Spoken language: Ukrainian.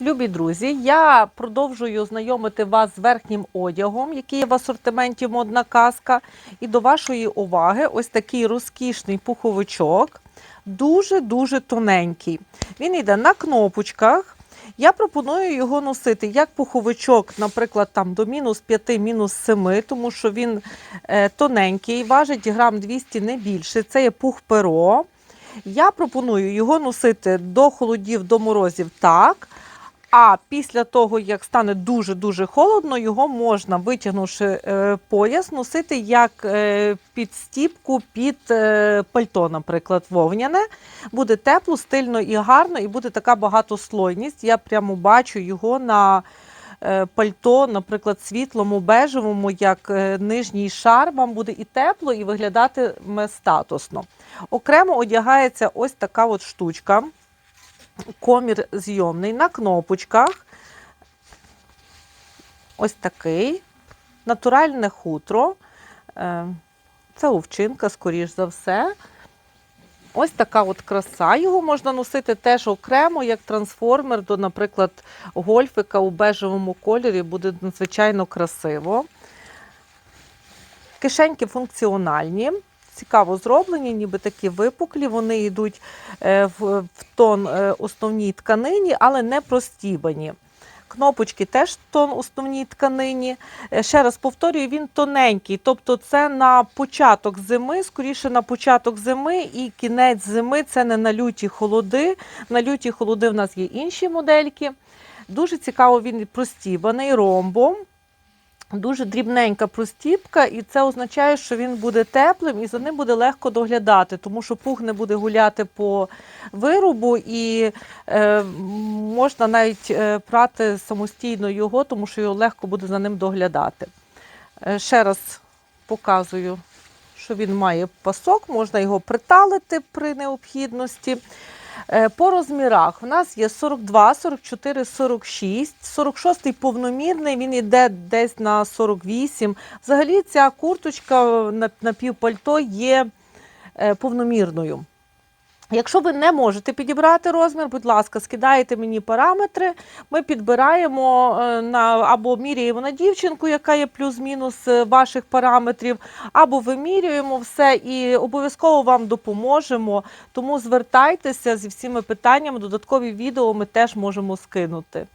Любі друзі, я продовжую знайомити вас з верхнім одягом, який є в асортименті модна казка. І до вашої уваги ось такий розкішний пуховичок, дуже-дуже тоненький. Він йде на кнопочках. Я пропоную його носити як пуховичок, наприклад, там до мінус 5, мінус 7, тому що він е, тоненький, важить грам 200 не більше. Це є пух перо. Я пропоную його носити до холодів, до морозів так. А після того, як стане дуже-дуже холодно, його можна, витягнувши е, пояс, носити як е, підстіпку під е, пальто, наприклад, вовняне. Буде тепло, стильно і гарно, і буде така багатослойність. Я прямо бачу його на пальто, наприклад, світлому, бежевому, як нижній шар. Вам буде і тепло, і виглядатиме статусно. Окремо одягається ось така от штучка комір зйомний на кнопочках. Ось такий. Натуральне хутро. Е, Це овчинка, скоріш за все. Ось така от краса. Його можна носити теж окремо, як трансформер до, наприклад, гольфика у бежевому кольорі. Буде надзвичайно красиво. Кишеньки функціональні, цікаво зроблені, ніби такі випуклі. Вони йдуть е, в, тон е, основній тканині, але не простібані. Кнопочки теж тон основній тканині. Е, Ще раз повторюю, він тоненький, тобто це на початок зими, скоріше на початок зими і кінець зими це не на люті холоди. На люті холоди в нас є інші модельки. Дуже цікаво, він простібаний ромбом. Дуже дрібненька простіпка, і це означає, що він буде теплим і за ним буде легко доглядати, тому що пух не буде гуляти по виробу, і е, можна навіть е, прати самостійно його, тому що його легко буде за ним доглядати. Е, ще раз показую, що він має пасок, можна його приталити при необхідності. Е, По розмірах в нас є 42, 44, 46, 46 повномірний, він йде десь на 48. Взагалі ця курточка на, на півпальто є е, повномірною. Якщо ви не можете підібрати розмір, будь ласка, скидаєте мені параметри, ми підбираємо е, на або міряємо на дівчинку, яка є плюс-мінус е, ваших параметрів, або вимірюємо все і обов'язково вам допоможемо. Тому звертайтеся зі всіма питаннями. Додаткові відео ми теж можемо скинути.